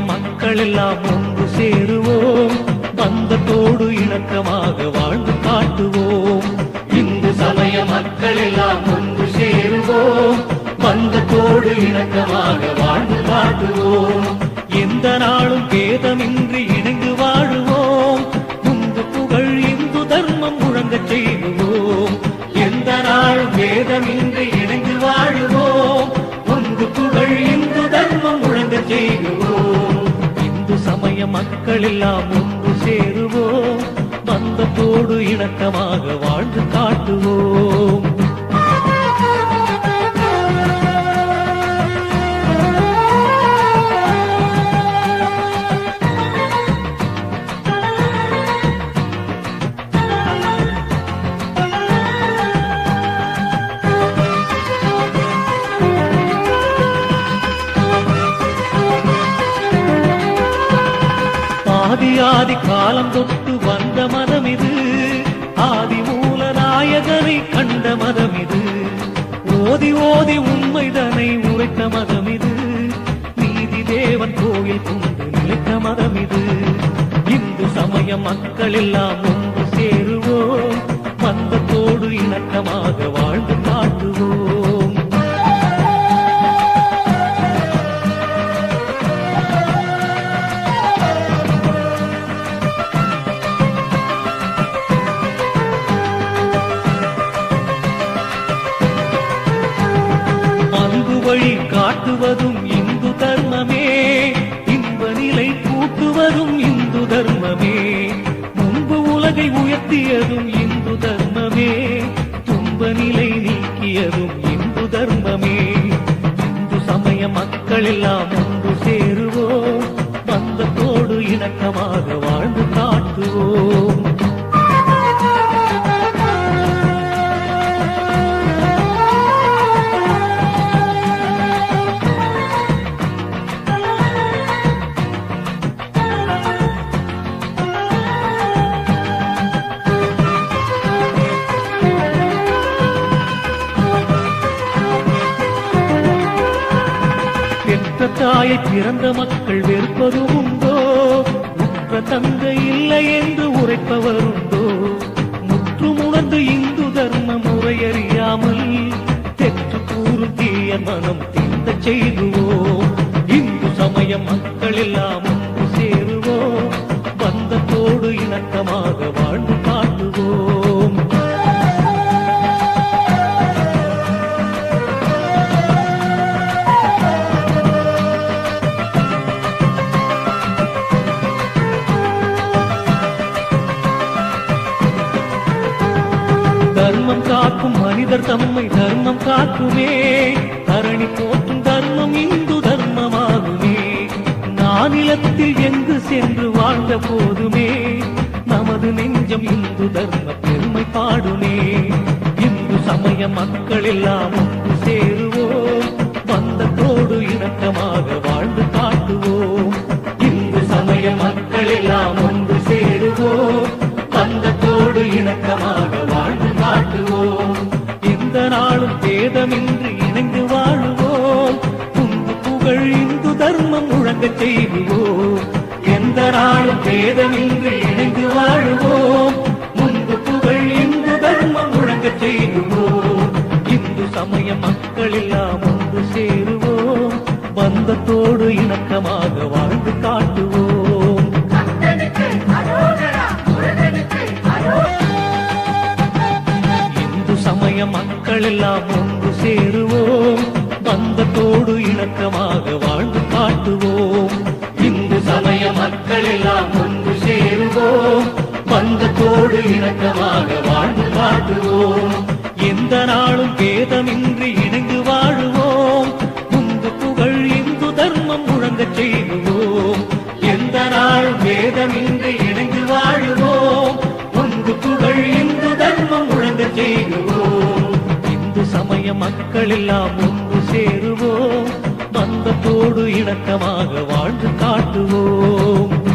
மக்கள் எல்லாம் ஒன்று சேருவோம். பந்தத்தோடு இணக்கமாக வாழ்ந்து காட்டுவோம். இந்து சமய மக்கள் எல்லாம் ஒன்று சேருவோம். பந்தத்தோடு இணக்கமாக வாழ்ந்து காட்டுவோம். எந்த நாளும் பேதமின்றி இணைந்து வாழுவோம். முந்து புகழ் இந்து தர்மம் முழங்க செய்வோம். எந்த நாளும் பேதமின்றி இணைந்து வாழுவோம். முந்து புகழ் இந்து தர்மம் முழங்க செய்வோம். சமய மக்கள் எல்லாம் ஒன்று சேருவோம். பந்தத்தோடு இணக்கமாக வாழ்ந்து காட்டுவோம். ஆதி காலம் தொட்டு வந்த மதம் இது. ஆதி மூல நாயகனை கண்ட மதம் இது. ஓதி ஓதி உண்மைதனை உரைத்த மதம் இது. நீதி தேவன் கோயில் கொண்டு நிலைத்த மதம் இது. இந்து சமய மக்கள் எல்லாம் ஒன்று சேருவோம். பந்தத்தோடு இணக்கமாக வாழ்ந்து காட்டுவோம். வழி காட்டுவதும் இந்து தர்மமே. இன்ப நிலை கூட்டுவதும் இந்து தர்மமே. முன்பு உலகை உயர்த்தியதும் இந்து தர்மமே. துன்ப நிலை நீக்கியதும் இந்து தர்மமே. இந்து சமய மக்கள் எல்லாம் ஒன்று சேருவோம். பந்தத்தோடு இணக்கமாக தாயை பிறந்த மக்கள் வெறுப்பதும் உண்டோ? உற்ற தந்தை இல்லை என்று உரைப்பவர் உண்டோ? முற்றுமுணர்ந்து இந்து தர்ம முறையறியாமல் தெற்று கூறும் தீய மனம் தீர்ந்த செய்துவோம். இந்து சமய மக்கள் எல்லாம் ஒன்று சேருவோம். பந்தத்தோடு இணக்கமாக வாழ்ந்து தர்மம் காக்கும் மனிதர் தம்மை தர்மம் காக்குமே. தரணி போற்றும் தர்மம் இந்து தர்மமாகுமே. நானிலத்தில் எங்கு சென்று வாழ்ந்த போதுமே. நமது நெஞ்சம் இந்து தர்ம பெருமை பாடுமே. இந்து சமய மக்கள் எல்லாம் ஒன்று சேருவோம். பந்தத்தோடு இணக்கமாக வாழ்ந்து காட்டுவோம். இந்து சமய மக்கள் எல்லாம் ஒன்று சேருவோம். பந்தத்தோடு இணக்கமாக வாழ்ந்து காட்டுவோம் எந்த நாளும் பேதமின்றி இணைந்து வாழுவோம். துன்பு புகழ் இந்து தர்மம் முழங்க செய்வோம். எந்த நாளும் பேதமின்றி இணைந்து வாழுவோம். முன்பு புகழ் இந்து தர்மம் முழங்க செய்வோம். இந்து சமய மக்கள் எல்லாம் ஒன்று சேருவோம். பந்தத்தோடு இணக்கமாக வாழ்ந்து காட்டுவோம். இந்து சமய மக்கள் எல்லாம் ஒன்று சேருவோம். பந்தத்தோடு இணக்கமாக வாழ்ந்து காட்டுவோம். இந்து சமய மக்கள் எல்லாம் ஒன்று சேருவோம். பந்தத்தோடு இணக்கமாக வாழ்ந்து காட்டுவோம். எந்த நாளும் பேதமின்றி இணைந்து வாழுவோம். உந்து புகழ் இந்து தர்மம் முழங்க செய்வோம். எந்த நாளும் பேதமின்றி இணைந்து வாழுவோம். உந்து புகழ் இந்து தர்மம் முழங்க செய்வோம். இந்து மக்கள் எல்லாம் ஒன்று சேருவோம். பந்தத்தோடு இணக்கமாக வாழ்ந்து காட்டுவோம்.